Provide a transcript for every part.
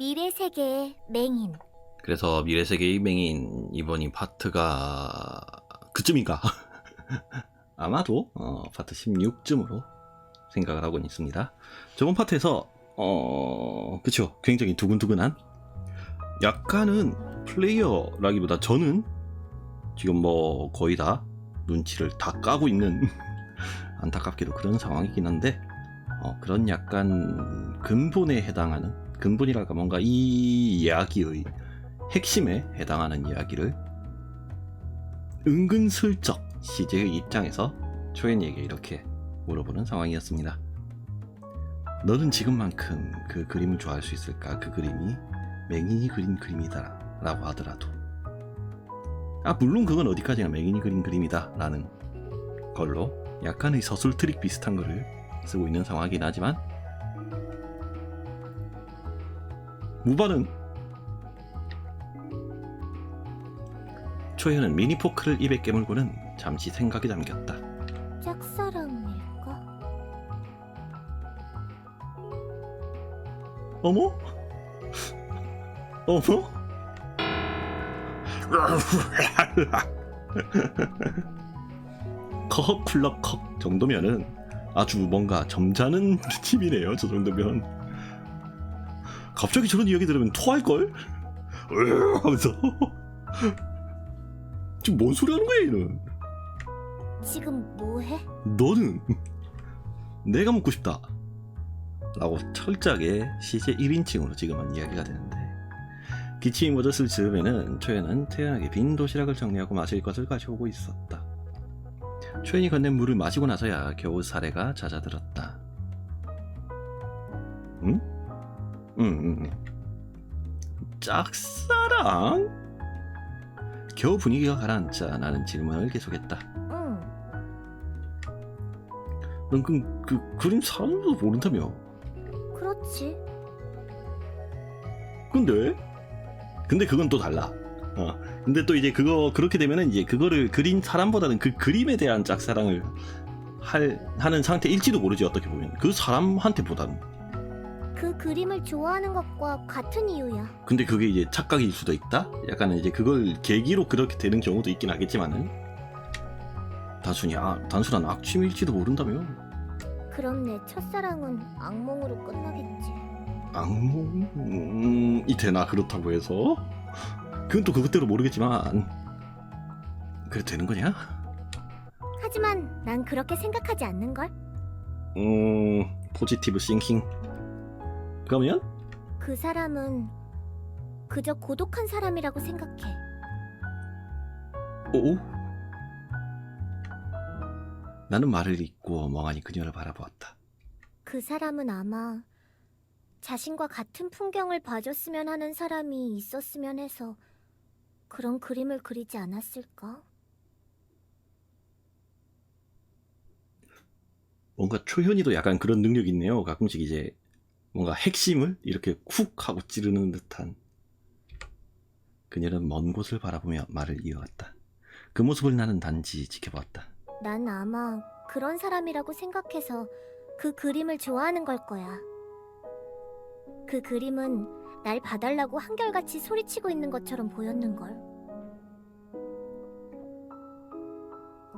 미래 세계의 맹인. 그래서 미래 세계의 맹인 이번 이 파트가 그쯤인가? 아마도 어, 파트 16쯤으로 생각을 하고 있습니다. 저번 파트에서 어 그쵸 굉장히 두근두근한 약간은 플레이어라기보다 저는 지금 뭐 거의 다 눈치를 다 까고 있는 안타깝게도 그런 상황이긴 한데 어, 그런 약간 근본에 해당하는 근본이랄까 뭔가 이 이야기의 핵심에 해당하는 이야기를 은근슬쩍 CJ의 입장에서 초연이에게 이렇게 물어보는 상황이었습니다. 너는 지금만큼 그 그림을 좋아할 수 있을까? 그 그림이 맹인이 그린 그림이다 라고 하더라도 아 물론 그건 어디까지나 맹인이 그린 그림이다 라는 걸로 약간의 서술 트릭 비슷한 거를 쓰고 있는 상황이긴 하지만 무반응 초현은 미니 포크를 입에 깨물고는 잠시 생각에 잠겼다. 짝사랑일까? 어머? 어머? 컥 쿨럭 컥 정도면은 아주 뭔가 점잖은 팀이네요. 저 정도면 갑자기 저런 이야기 들으면 토할걸? 하면서 지금 뭔 소리 하는 거야 얘는 지금 뭐해? 너는 내가 묻고 싶다 라고 철저하게 시제 1인칭으로 지금은 이야기가 되는데 기침이 멎었을 즈음에는 초연은 태연하게 빈 도시락을 정리하고 마실 것을 가져오고 있었다 초연이 건넨 물을 마시고 나서야 겨우 사례가 잦아들었다 응? 응, 응, 응. 짝사랑? 겨우 분위기가 가라앉자 나는 질문을 계속했다 응. 넌 그, 그 그림 사람도 모른다며 그렇지. 근데 근데 그건 또 달라 어 근데 또 이제 그거 그렇게 되면은 이제 그거를 그린 사람보다는 그 그림에 대한 짝사랑을 할 하는 상태일지도 모르지 어떻게 보면 그 사람한테보다는 그 그림을 좋아하는 것과 같은 이유야. 근데 그게 이제 착각일 수도 있다 약간은 이제 그걸 계기로 그렇게 되는 경우도 있긴 하겠지만은 단순히 아 단순한 악취일지도 모른다며 그럼 내 첫사랑은 악몽으로 끝나겠지. 악몽이 되나 그렇다고 해서 그건 또 그것대로 모르겠지만 그래 되는 거냐? 하지만 난 그렇게 생각하지 않는 걸. 음 포지티브 싱킹 그러면 그 사람은 그저 고독한 사람이라고 생각해. 오 나는 말을 잇고 멍하니 그녀를 바라보았다 그 사람은 아마 자신과 같은 풍경을 봐줬으면 하는 사람이 있었으면 해서 그런 그림을 그리지 않았을까? 뭔가 초현이도 약간 그런 능력이 있네요 가끔씩 이제 뭔가 핵심을 이렇게 쿡 하고 찌르는 듯한 그녀는 먼 곳을 바라보며 말을 이어갔다 그 모습을 나는 단지 지켜보았다 난 아마 그런 사람이라고 생각해서 그 그림을 좋아하는 걸 거야. 그 그림은 날 봐달라고 한결같이 소리치고 있는 것처럼 보였는걸.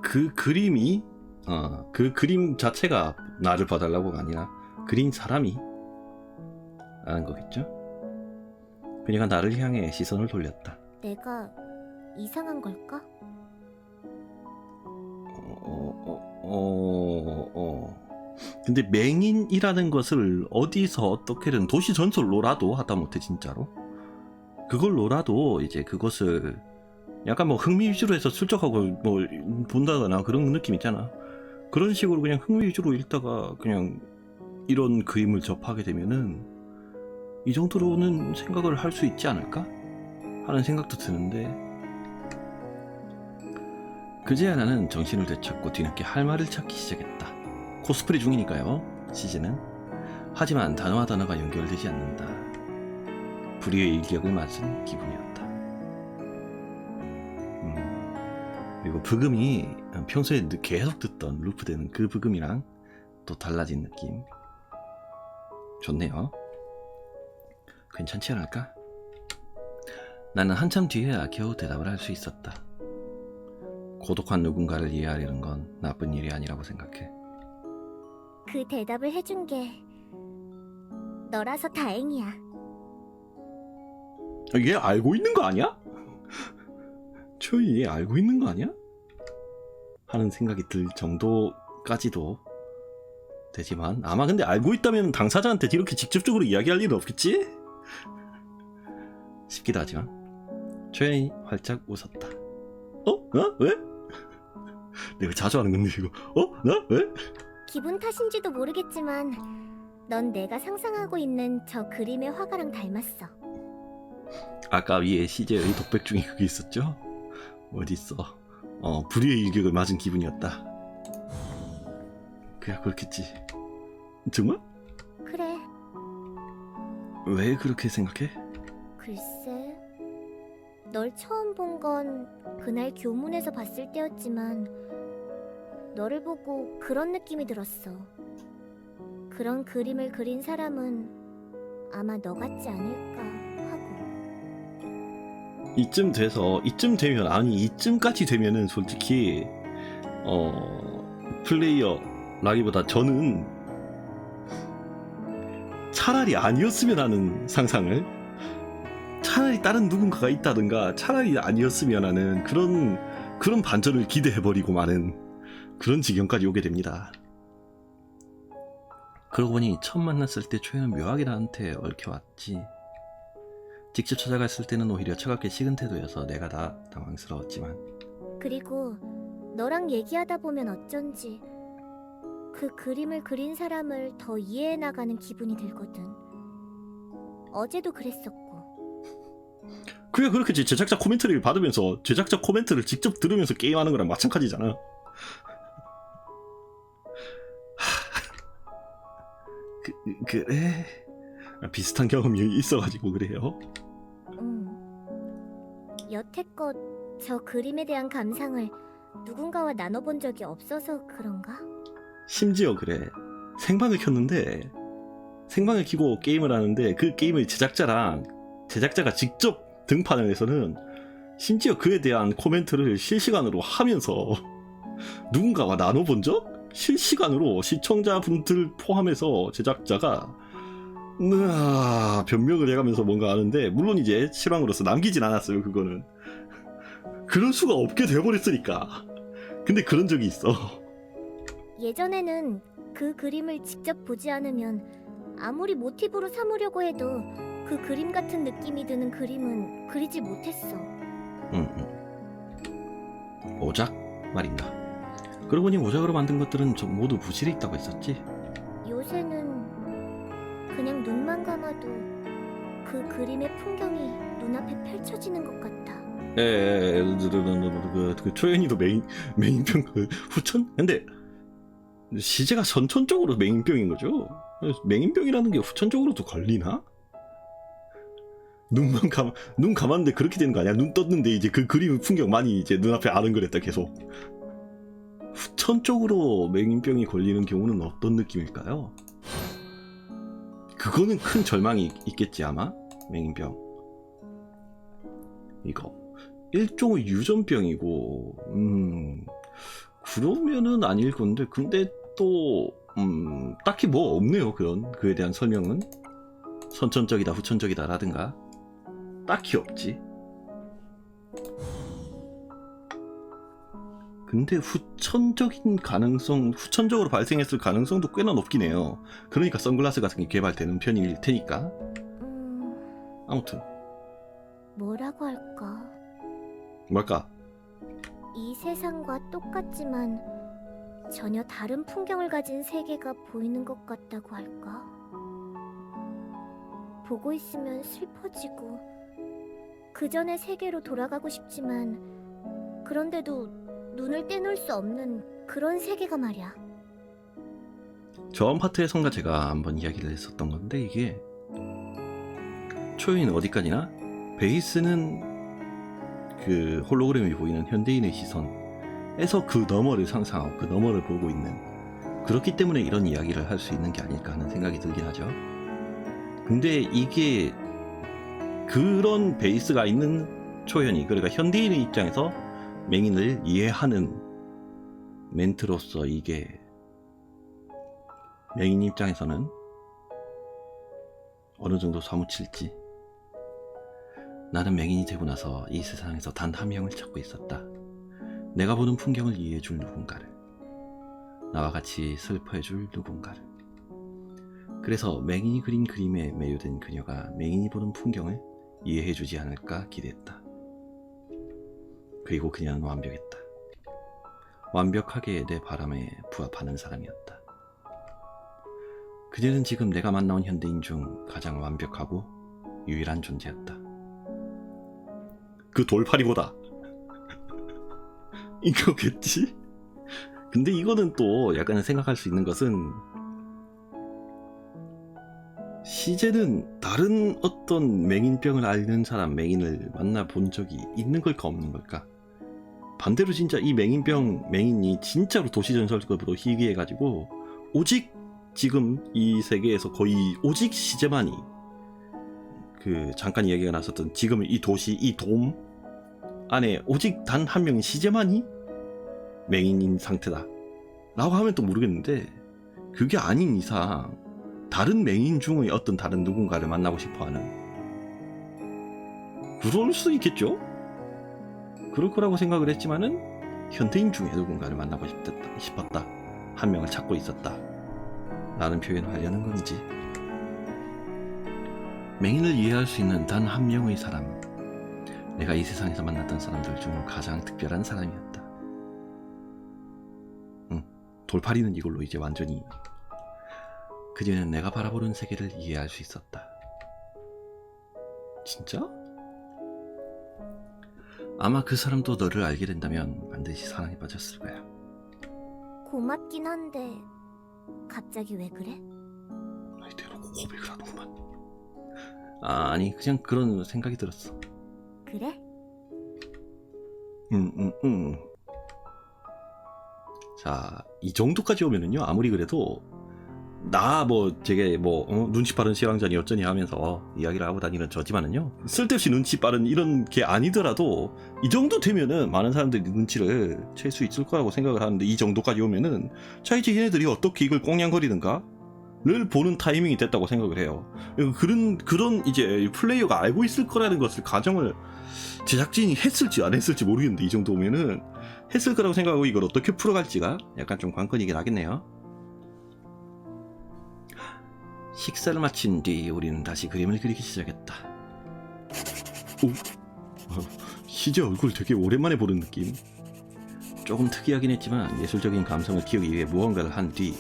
그 그림이 어, 그 그림 자체가 나를 봐달라고가 아니라 그린 사람이 라는 거겠죠? 그녀가 나를 향해 시선을 돌렸다. 내가 이상한 걸까? 어, 어, 어, 어. 근데 맹인이라는 것을 어디서 어떻게든 도시 전설로라도 하다못해 진짜로 그걸로라도 이제 그것을 약간 뭐 흥미 위주로 해서 슬쩍하고 뭐 본다거나 그런 느낌 있잖아. 그런 식으로 그냥 흥미 위주로 읽다가 그냥 이런 그림을 접하게 되면은 이 정도로는 생각을 할 수 있지 않을까 하는 생각도 드는데 그제야 나는 정신을 되찾고 뒤늦게 할 말을 찾기 시작했다. 코스프레 중이니까요, 시즌은. 하지만 단어와 단어가 연결되지 않는다. 불의의 일격을 맞은 기분이었다. 음, 그리고 브금이 평소에 계속 듣던 루프되는 그 브금이랑 또 달라진 느낌. 좋네요. 괜찮지 않을까? 나는 한참 뒤에야 겨우 대답을 할 수 있었다. 고독한 누군가를 이해하려는 건 나쁜 일이 아니라고 생각해. 그 대답을 해준 게 너라서 다행이야. 아, 얘 알고 있는 거 아니야? 초이 얘 알고 있는 거 아니야? 하는 생각이 들 정도까지도 되지만 아마 근데 알고 있다면 당사자한테 이렇게 직접적으로 이야기할 일은 없겠지? 싶기도 하지만 초연이 활짝 웃었다. 어? 나? 왜? 내가 자주 하는 건데 이거 어? 나? 왜? 기분 탓인지도 모르겠지만 넌 내가 상상하고 있는 저 그림의 화가랑 닮았어. 아까 위에 CJ의 독백 중에 그게 있었죠? 어디 있어? 어 불의의 일격을 맞은 기분이었다. 그야 그렇겠지. 정말? 왜 그렇게 생각해? 글쎄. 널 처음 본 건 그날 교문에서 봤을 때였지만 너를 보고 그런 느낌이 들었어. 그런 그림을 그린 사람은 아마 너 같지 않을까 하고. 이쯤 돼서 이쯤 되면 아니 이쯤까지 되면은 솔직히 어 플레이어 라기보다 저는 차라리 아니었으면 하는 상상을 차라리 다른 누군가가 있다든가 차라리 아니었으면 하는 그런 그런 반전을 기대해버리고 마는 그런 지경까지 오게 됩니다. 그러고 보니 처음 만났을 때 초연은 묘하게 나한테 얽혀왔지. 직접 찾아갔을 때는 오히려 차갑게 식은 태도여서 내가 다 당황스러웠지만 그리고 너랑 얘기하다 보면 어쩐지 그 그림을 그린 사람을 더 이해해 나가는 기분이 들거든. 어제도 그랬었고. 그게 그렇겠지 제작자 코멘트를 받으면서 제작자 코멘트를 직접 들으면서 게임하는 거랑 마찬가지잖아 그, 그래 비슷한 경험이 있어가지고 그래요 음. 여태껏 저 그림에 대한 감상을 누군가와 나눠본 적이 없어서 그런가? 심지어 그래. 생방을 켰는데 생방을 키고 게임을 하는데 그 게임의 제작자랑 제작자가 직접 등판을 해서는 심지어 그에 대한 코멘트를 실시간으로 하면서 누군가와 나눠본 적? 실시간으로 시청자분들 포함해서 제작자가 으아 변명을 해가면서 뭔가 하는데 물론 이제 실황으로서 남기진 않았어요 그거는. 그럴 수가 없게 돼버렸으니까. 근데 그런 적이 있어 예전에는 그 그림을 직접 보지 않으면 아무리 모티브로 삼으려고 해도 그 그림 같은 느낌이 드는 그림은 그리지 못했어. 응, 응. 오작 말인가. 그러고 보니 오작으로 만든 것들은 좀 모두 부실해 있다고 했었지. 요새는 그냥 눈만 감아도 그 그림의 풍경이 눈앞에 펼쳐지는 것 같아. 에, 그, 그 초연이도 메인 메인병 그 후천? 근데 시제가 선천 쪽으로 메인병인 거죠. 메인병이라는 게 후천 쪽으로도 걸리나? 눈만 감, 눈 감았는데 그렇게 되는 거 아니야? 눈 떴는데 이제 그 그림 풍경 많이 이제 눈앞에 아른거렸다 계속. 후천 쪽으로 맹인병이 걸리는 경우는 어떤 느낌일까요? 그거는 큰 절망이 있겠지 아마 맹인병. 이거 일종의 유전병이고, 음 그러면은 아닐 건데 근데 또 음, 딱히 뭐 없네요 그런 그에 대한 설명은 선천적이다 후천적이다라든가 딱히 없지. 근데 후천적인 가능성, 후천적으로 발생했을 가능성도 꽤나 높긴 해요. 그러니까 선글라스 같은 게 개발되는 편일 테니까. 음, 아무튼, 뭐라고 할까? 뭘까? 이 세상과 똑같지만 전혀 다른 풍경을 가진 세계가 보이는 것 같다고 할까? 보고 있으면 슬퍼지고 그 전의 세계로 돌아가고 싶지만 그런데도 눈을 떼놓을 수 없는 그런 세계가 말이야. 저번 파트에선가 제가 한번 이야기를 했었던 건데 이게 초연은 어디까지나 베이스는 그 홀로그램이 보이는 현대인의 시선 에서 그 너머를 상상하고 그 너머를 보고 있는 그렇기 때문에 이런 이야기를 할 수 있는 게 아닐까 하는 생각이 들긴 하죠. 근데 이게 그런 베이스가 있는 초현이 그러니까 현대인의 입장에서 맹인을 이해하는 멘트로서 이게 맹인 입장에서는 어느 정도 사무칠지 나는 맹인이 되고 나서 이 세상에서 단 한 명을 찾고 있었다. 내가 보는 풍경을 이해해 줄 누군가를. 나와 같이 슬퍼해 줄 누군가를. 그래서 맹인이 그린 그림에 매료된 그녀가 맹인이 보는 풍경을 이해해 주지 않을까 기대했다. 그리고 그녀는 완벽했다. 완벽하게 내 바람에 부합하는 사람이었다. 그녀는 지금 내가 만나온 현대인 중 가장 완벽하고 유일한 존재였다. 그 돌파리보다 이거겠지? 근데 이거는 또 약간 생각할 수 있는 것은 시제는 다른 어떤 맹인병을 앓는 사람, 맹인을 만나 본 적이 있는 걸까 없는 걸까? 반대로 진짜 이 맹인병, 맹인이 진짜로 도시전설급으로 희귀해가지고 오직 지금 이 세계에서 거의 오직 시제만이 그 잠깐 이야기가 나섰던 지금 이 도시, 이 돔 안에 오직 단 한 명인 시제만이 맹인인 상태다. 라고 하면 또 모르겠는데 그게 아닌 이상 다른 맹인 중의 어떤 다른 누군가를 만나고 싶어 하는 그럴 수 있겠죠? 그럴 거라고 생각을 했지만은 현대인 중에 누군가를 만나고 싶었다, 싶었다. 한 명을 찾고 있었다. 라는 표현을 하려는 건지 맹인을 이해할 수 있는 단 한 명의 사람 내가 이 세상에서 만났던 사람들 중 가장 특별한 사람이었다. 응, 돌파리는 이걸로 이제 완전히 그녀는 내가 바라보는 세계를 이해할 수 있었다. 진짜? 아마 그 사람도 너를 알게 된다면 반드시 사랑에 빠졌을 거야. 고맙긴 한데 갑자기 왜 그래? 아이 대놓고 고백을 하는구만. 아, 아니 그냥 그런 생각이 들었어. 그래? 음, 음, 음. 자, 이 정도까지 오면은요, 아무리 그래도, 나, 뭐, 되게, 뭐, 어, 눈치 빠른 시황전이 어쩌니 하면서 이야기를 하고 다니는 저지만은요, 쓸데없이 눈치 빠른 이런 게 아니더라도, 이 정도 되면은 많은 사람들이 눈치를 챌 수 있을 거라고 생각을 하는데, 이 정도까지 오면은, 자, 이제 얘네들이 어떻게 이걸 꽁냥거리는가? 를 보는 타이밍이 됐다고 생각을 해요. 그런, 그런 이제 플레이어가 알고 있을 거라는 것을 가정을 제작진이 했을지 안 했을지 모르겠는데 이 정도 오면은 했을 거라고 생각하고 이걸 어떻게 풀어갈지가 약간 좀 관건이긴 하겠네요. 식사를 마친 뒤 우리는 다시 그림을 그리기 시작했다. 오, 어, 시제 얼굴 되게 오랜만에 보는 느낌. 조금 특이하긴 했지만 예술적인 감성을 키우기 위해 무언가를 한 뒤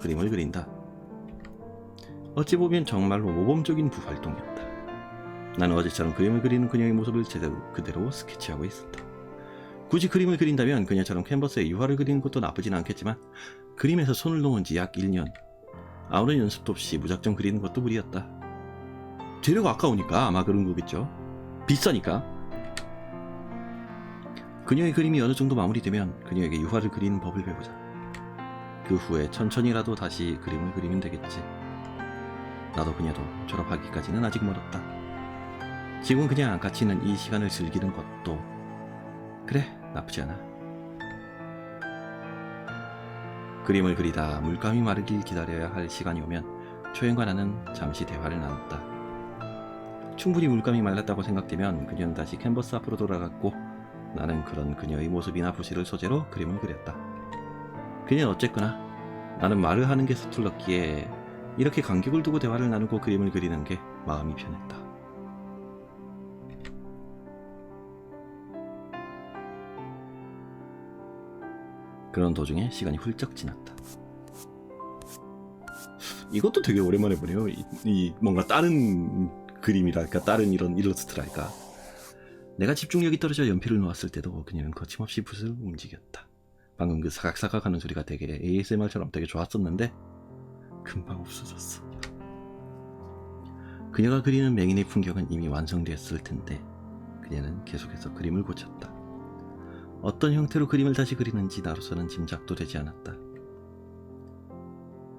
그림을 그린다. 어찌 보면 정말로 모범적인 부활동이었다. 나는 어제처럼 그림을 그리는 그녀의 모습을 제대로 그대로 스케치하고 있었다. 굳이 그림을 그린다면 그녀처럼 캔버스에 유화를 그리는 것도 나쁘진 않겠지만 그림에서 손을 놓은 지 약 1년. 아무런 연습도 없이 무작정 그리는 것도 무리였다. 재료가 아까우니까 아마 그런 거겠죠. 비싸니까. 그녀의 그림이 어느 정도 마무리되면 그녀에게 유화를 그리는 법을 배우자. 그 후에 천천히라도 다시 그림을 그리면 되겠지. 나도 그녀도 졸업하기까지는 아직 멀었다. 지금 그냥 같이 있는 이 시간을 즐기는 것도 그래 나쁘지 않아. 그림을 그리다 물감이 마르길 기다려야 할 시간이 오면 초연과 나는 잠시 대화를 나눴다. 충분히 물감이 말랐다고 생각되면 그녀는 다시 캔버스 앞으로 돌아갔고 나는 그런 그녀의 모습이나 부시를 소재로 그림을 그렸다. 그녀는 어쨌거나 나는 말을 하는 게 서툴렀기에 이렇게 간격을 두고 대화를 나누고 그림을 그리는 게 마음이 편했다. 그런 도중에 시간이 훌쩍 지났다. 이것도 되게 오랜만에 보네요. 이, 이 뭔가 다른 그림이랄까, 다른 이런 일러스트랄까. 내가 집중력이 떨어져 연필을 놓았을 때도 그녀는 거침없이 붓을 움직였다. 방금 그 사각사각 하는 소리가 되게 ASMR처럼 되게 좋았었는데 금방 없어졌어. 그녀가 그리는 맹인의 풍경은 이미 완성되었을 텐데 그녀는 계속해서 그림을 고쳤다. 어떤 형태로 그림을 다시 그리는지 나로서는 짐작도 되지 않았다.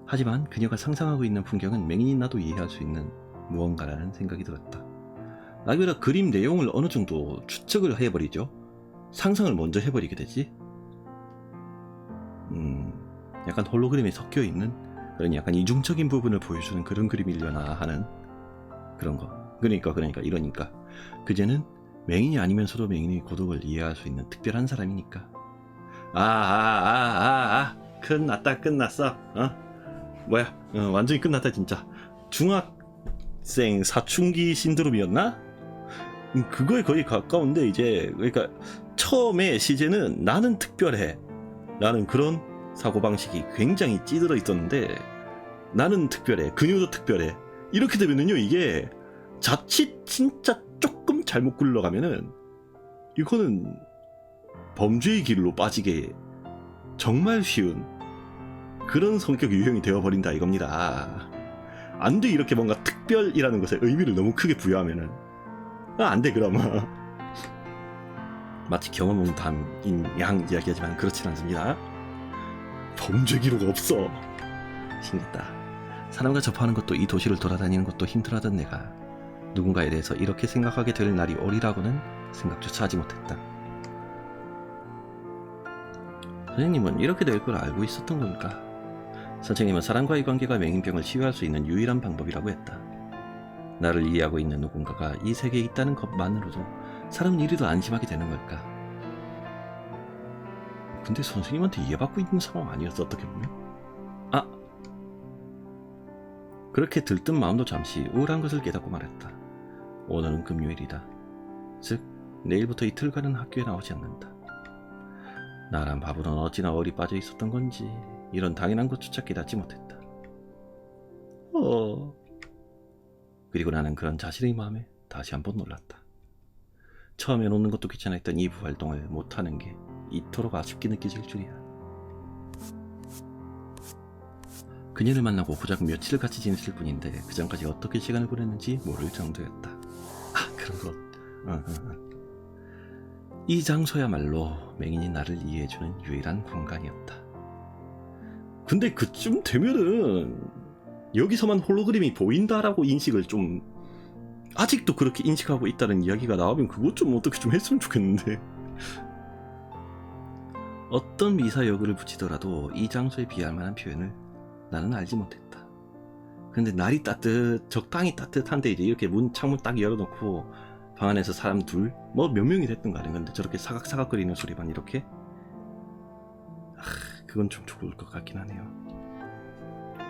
하지만 그녀가 상상하고 있는 풍경은 맹인인 나도 이해할 수 있는 무언가라는 생각이 들었다. 나그라 그림 내용을 어느 정도 추측을 해버리죠. 상상을 먼저 해버리게 되지. 음, 약간 홀로그램이 섞여 있는 그런 약간 이중적인 부분을 보여주는 그런 그림이려나 하는 그런 거. 그러니까 그러니까 이러니까 그제는 맹인이 아니면서도 맹인의 고독을 이해할 수 있는 특별한 사람이니까. 아, 아, 아, 아, 아. 끝났다, 끝났어. 어? 뭐야? 어, 완전히 끝났다, 진짜. 중학생 사춘기 신드롬이었나? 음, 그거에 거의 가까운데, 이제, 그러니까, 처음에 시제는 나는 특별해. 라는 그런 사고방식이 굉장히 찌들어 있었는데, 나는 특별해. 그녀도 특별해. 이렇게 되면은요, 이게, 자칫 진짜 조금 잘못 굴러가면은, 이거는 범죄의 길로 빠지게 정말 쉬운 그런 성격 유형이 되어버린다 이겁니다. 안 돼 이렇게 뭔가 특별이라는 것에 의미를 너무 크게 부여하면은 아, 안 돼 그러면 마치 경험 없는 담인 양 이야기하지만 그렇진 않습니다. 범죄 기록 없어. 신기했다. 사람과 접하는 것도 이 도시를 돌아다니는 것도 힘들어하던 내가 누군가에 대해서 이렇게 생각하게 될 날이 오리라고는 생각조차 하지 못했다. 선생님은 이렇게 될 걸 알고 있었던 건가? 선생님은 사람과의 관계가 맹인병을 치유할 수 있는 유일한 방법이라고 했다. 나를 이해하고 있는 누군가가 이 세계에 있다는 것만으로도 사람은 이리도 안심하게 되는 걸까? 근데 선생님한테 이해받고 있는 상황 아니었어 어떻게 보면? 아! 그렇게 들뜬 마음도 잠시 우울한 것을 깨닫고 말했다. 오늘은 금요일이다. 즉 내일부터 이틀간은 학교에 나오지 않는다. 나란 바보는 어찌나 어리 빠져 있었던 건지 이런 당연한 것조차 깨닫지 못했다. 어. 그리고 나는 그런 자신의 마음에 다시 한번 놀랐다. 처음에 놓는 것도 귀찮아했던 이 부 활동을 못하는 게 이토록 아쉽게 느껴질 줄이야. 그녀를 만나고 고작 며칠 같이 지냈을 뿐인데 그 전까지 어떻게 시간을 보냈는지 모를 정도였다. 아 그런 것. 어, 어, 어. 이 장소야말로 맹인이 나를 이해해주는 유일한 공간이었다. 근데 그쯤 되면은 여기서만 홀로그램이 보인다라고 인식을 좀 아직도 그렇게 인식하고 있다는 이야기가 나오면 그것 좀 어떻게 좀 했으면 좋겠는데 어떤 미사 여구를 붙이더라도 이 장소에 비할 만한 표현을 나는 알지 못했다. 근데 날이 따뜻 적당히 따뜻한데 이제 이렇게 문 창문 딱 열어놓고 방 안에서 사람 둘, 뭐 몇 명이 됐든 간에 근데 저렇게 사각사각거리는 소리만 이렇게 아, 그건 좀 좋을 것 같긴 하네요.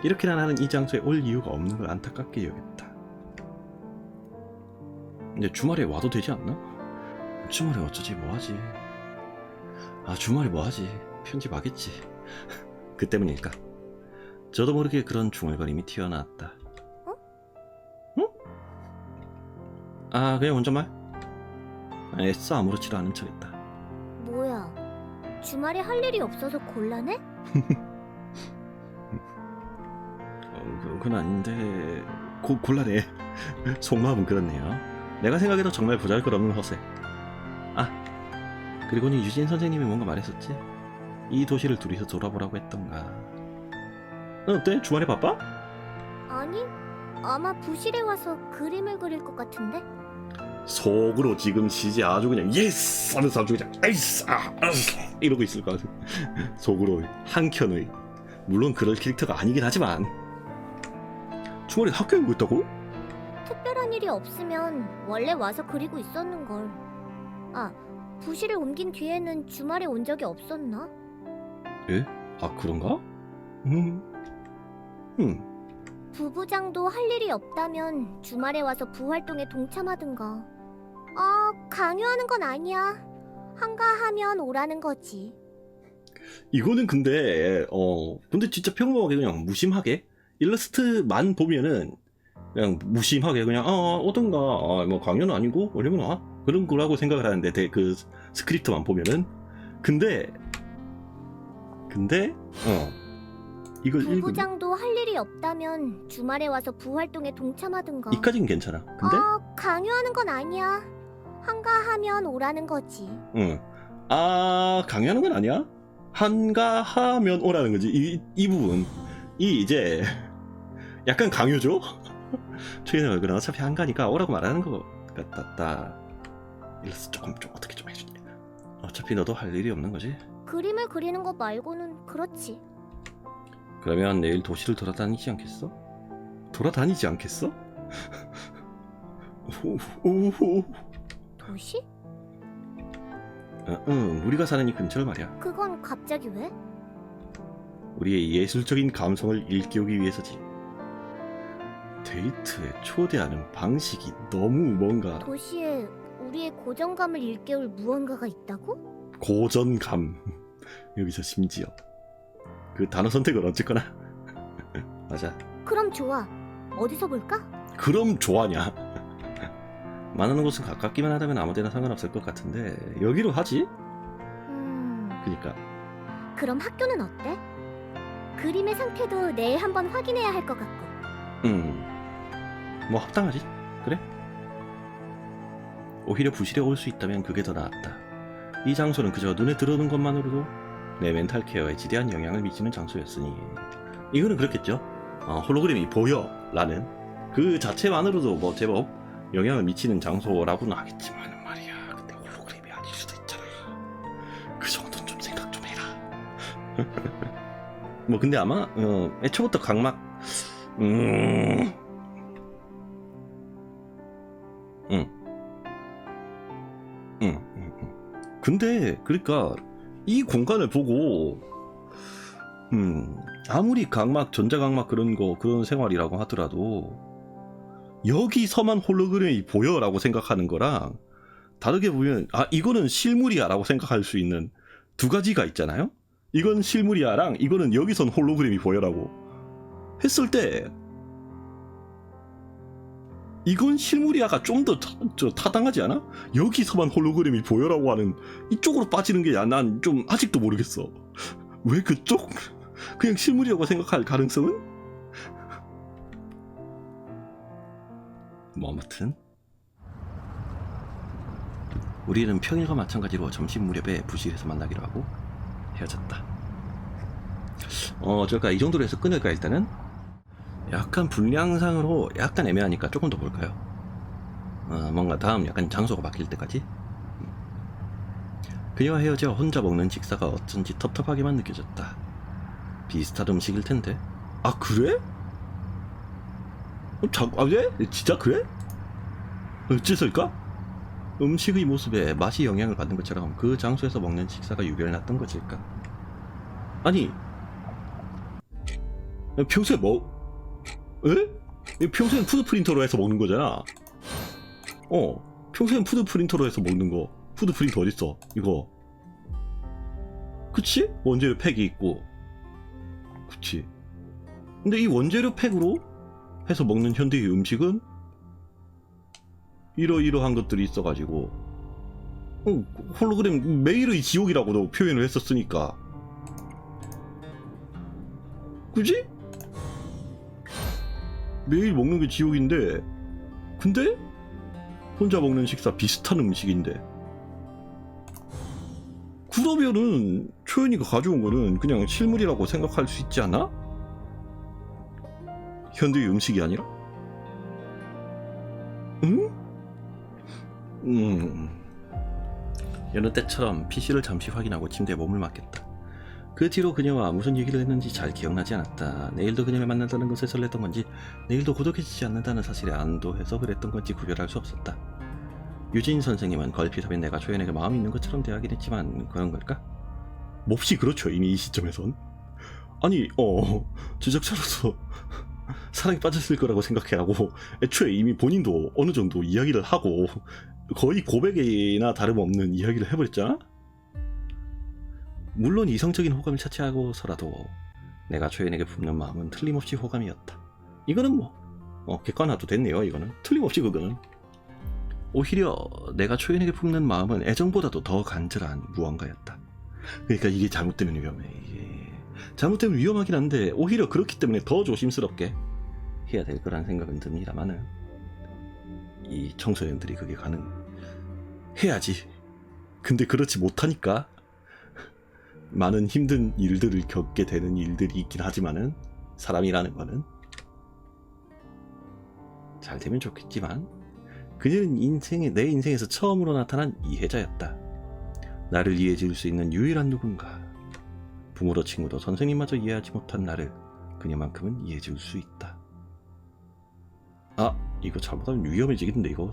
이렇게나 나는 이 장소에 올 이유가 없는 걸 안타깝게 여겼다. 이제 주말에 와도 되지 않나? 주말에 어쩌지 뭐하지? 아 주말에 뭐하지? 편집하겠지. 그 때문일까? 저도 모르게 그런 중얼거림이 튀어나왔다. 응? 아 그냥 혼잣말? 아, 애써 아무렇지도 않은 척했다. 뭐야? 주말에 할 일이 없어서 곤란해? 어, 그- 그건 아닌데 고, 곤란해. 속마음은 그렇네요. 내가 생각해도 정말 보잘것없는 허세. 아 그리고는 유진 선생님이 뭔가 말했었지. 이 도시를 둘이서 돌아보라고 했던가. 어, 어때? 주말에 바빠? 아니, 아마 부실에 와서 그림을 그릴 것 같은데? 속으로 지금 시제 아주 그냥 예스 하면서 아주 그냥 에이스 아, 아, 이러고 있을 것 같아. 속으로 한켠의 물론 그럴 캐릭터가 아니긴 하지만 주말에 학교에 오고 있다고? 특별한 일이 없으면 원래 와서 그리고 있었는걸. 아, 부실을 옮긴 뒤에는 주말에 온 적이 없었나? 예? 아 그런가? 음, 음. 부부장도 할 일이 없다면 주말에 와서 부활동에 동참하든가. 아, 강요하는 건 아니야. 한가하면 오라는 거지. 이거는 근데 어 근데 진짜 평범하게 그냥 무심하게 일러스트만 보면은 그냥 무심하게 그냥 아 아, 오든가 아, 뭐 강연은 아니고 원래는 아 그런 거라고 생각을 하는데 대- 그 스크립트만 보면은. 근데 근데 어. 이걸 읽으면 부부장도 할 일이 없다면 주말에 와서 부활동에 동참하든가. 이까지는 괜찮아. 근데? 아, 강요하는 건 아니야. 한가하면 오라는 거지. 응. 아 강요하는 건 아니야? 한가하면 오라는 거지. 이, 이 부분. 이 이제 약간 강요죠? 최근에 그래 어차피 한가니까 오라고 말하는 거 따따 따 이래서 조금 좀 어떻게 좀 해주지 어차피 너도 할 일이 없는 거지 그림을 그리는 거 말고는 그렇지. 그러면 내일 도시를 돌아다니지 않겠어? 돌아다니지 않겠어? 도시? 어, 응 우리가 사는 이 근처를 말이야 그건 갑자기 왜? 우리의 예술적인 감성을 일깨우기 위해서지 데이트에 초대하는 방식이 너무 뭔가 도시에 우리의 고정감을 일깨울 무언가가 있다고? 고전감 여기서 심지어 그 단어 선택은 어쨌거나 맞아 그럼 좋아. 어디서 볼까? 그럼 좋아냐 만나는 곳은 가깝기만 하다면 아무데나 상관없을 것 같은데 여기로 하지? 음, 그니까 그럼 학교는 어때? 그림의 상태도 내일 한번 확인해야 할 것 같고. 음뭐 합당하지 그래 오히려 부실해 올 수 있다면 그게 더 낫다. 이 장소는 그저 눈에 들어오는 것만으로도 내 멘탈 케어에 지대한 영향을 미치는 장소였으니. 이거는 그렇겠죠? 어, 홀로그램이 보여 라는 그 자체만으로도 뭐 제법 영향을 미치는 장소라고는 하겠지만 말이야. 근데 홀로그램이 아닐 수도 있잖아. 그 정도는 좀 생각 좀 해라. 뭐 근데 아마 어, 애초부터 각막 음. 근데, 그러니까, 이 공간을 보고, 음, 아무리 각막, 전자각막 그런 거, 그런 생활이라고 하더라도, 여기서만 홀로그램이 보여라고 생각하는 거랑, 다르게 보면, 아, 이거는 실물이야 라고 생각할 수 있는 두 가지가 있잖아요? 이건 실물이야랑, 이거는 여기선 홀로그램이 보여라고. 했을 때 이건 실물이야가 좀더 타당하지 않아? 여기서만 홀로그램이 보여라고 하는 이쪽으로 빠지는 게 난 좀 아직도 모르겠어. 왜 그쪽? 그냥 실물이라고 생각할 가능성은? 뭐 아무튼 우리는 평일과 마찬가지로 점심 무렵에 부실에서 만나기로 하고 헤어졌다. 어, 어쩔까 이 정도로 해서 끊을까 일단은? 약간 분량상으로 약간 애매하니까 조금 더 볼까요? 어, 뭔가 다음 약간 장소가 바뀔 때까지 음. 그녀와 헤어져 혼자 먹는 식사가 어쩐지 텁텁하게만 느껴졌다 비슷한 음식일 텐데 아 그래? 어, 자, 아 왜? 진짜 그래? 어째서일까? 음식의 모습에 맛이 영향을 받는 것처럼 그 장소에서 먹는 식사가 유별났던 것일까? 아니 평소에 뭐 에? 평소엔 푸드 프린터로 해서 먹는 거잖아. 어, 평소엔 푸드 프린터로 해서 먹는 거. 푸드 프린터 어딨어? 이거. 그치? 원재료 팩이 있고. 그치. 근데 이 원재료 팩으로 해서 먹는 현대의 음식은 이러이러한 것들이 있어가지고 어, 홀로그램 매일의 지옥이라고도 표현을 했었으니까 그지? 매일 먹는 게 지옥인데 근데 혼자 먹는 식사 비슷한 음식인데 그러면은 초연이가 가져온 거는 그냥 실물이라고 생각할 수 있지 않아? 현대의 음식이 아니라? 응? 음. 여느 때처럼 PC를 잠시 확인하고 침대에 몸을 맡겼다. 그 뒤로 그녀와 무슨 얘기를 했는지 잘 기억나지 않았다. 내일도 그녀를 만난다는 것에 설렜던 건지 내일도 고독해지지 않는다는 사실에 안도해서 그랬던 건지 구별할 수 없었다. 유진 선생님은 걸핏 하면 내가 조연에게 마음이 있는 것처럼 대하긴 했지만 그런 걸까? 몹시 그렇죠 이미 이 시점에선 아니 어 제작자로서 사랑에 빠졌을 거라고 생각해하고 애초에 이미 본인도 어느 정도 이야기를 하고 거의 고백이나 다름없는 이야기를 해버렸잖아? 물론 이성적인 호감을 차치하고서라도 내가 초연에게 품는 마음은 틀림없이 호감이었다. 이거는 뭐 어, 객관화도 됐네요. 이거는 틀림없이 그거는 오히려 내가 초연에게 품는 마음은 애정보다도 더 간절한 무언가였다. 그러니까 이게 잘못되면 위험해. 이게 잘못되면 위험하긴 한데 오히려 그렇기 때문에 더 조심스럽게 해야 될 거란 생각은 듭니다만은 이 청소년들이 그게 가능 해야지. 근데 그렇지 못하니까 많은 힘든 일들을 겪게 되는 일들이 있긴 하지만은 사람이라는 거는 잘 되면 좋겠지만 그녀는 인생에 내 인생에서 처음으로 나타난 이해자였다. 나를 이해해줄 수 있는 유일한 누군가. 부모도 친구도 선생님마저 이해하지 못한 나를 그녀만큼은 이해해줄 수 있다. 아 이거 잘못하면 위험해지겠는데 이거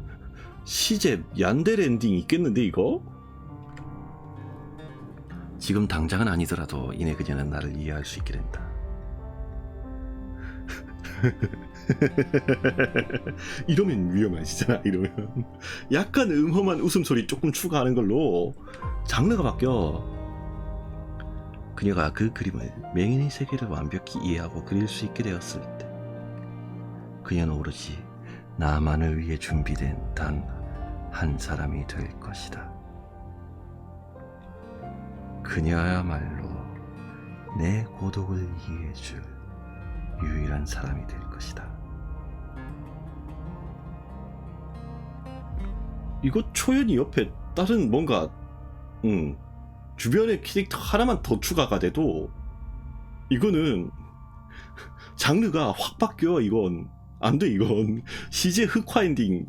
시제 얀데레 엔딩 있겠는데 이거? 지금 당장은 아니더라도 이내 그녀는 나를 이해할 수 있게 된다. 이러면 위험하시잖아 이러면. 약간 음험한 웃음소리 조금 추가하는 걸로 장르가 바뀌어. 그녀가 그 그림을 맹인의 세계를 완벽히 이해하고 그릴 수 있게 되었을 때 그녀는 오로지 나만을 위해 준비된 단 한 사람이 될 것이다 그녀야말로 내 고독을 이해해줄 유일한 사람이 될 것이다. 이거 초연이 옆에 다른 뭔가 음, 주변의 캐릭터 하나만 더 추가가 돼도 이거는 장르가 확 바뀌어 이건. 안 돼 이건. 시제 흑화 엔딩.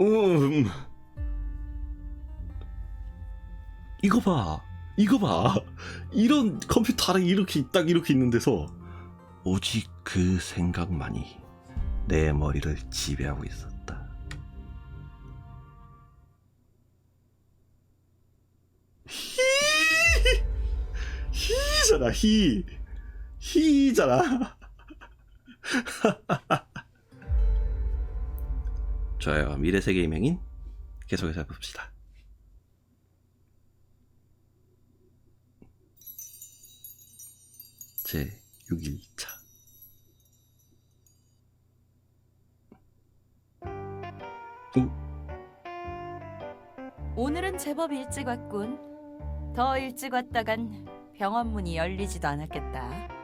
음. 이거 봐 이거 봐 이런 컴퓨터 하나 이렇게 딱 이렇게 있는 데서 오직 그 생각만이 내 머리를 지배하고 있었다. 히 히잖아 히 히잖아. 좋아요 미래 세계의 맹인 계속해서 해봅시다. 제 6일차 오늘은 제법 일찍 왔군. 더 일찍 왔다간 병원 문이 열리지도 않았겠다.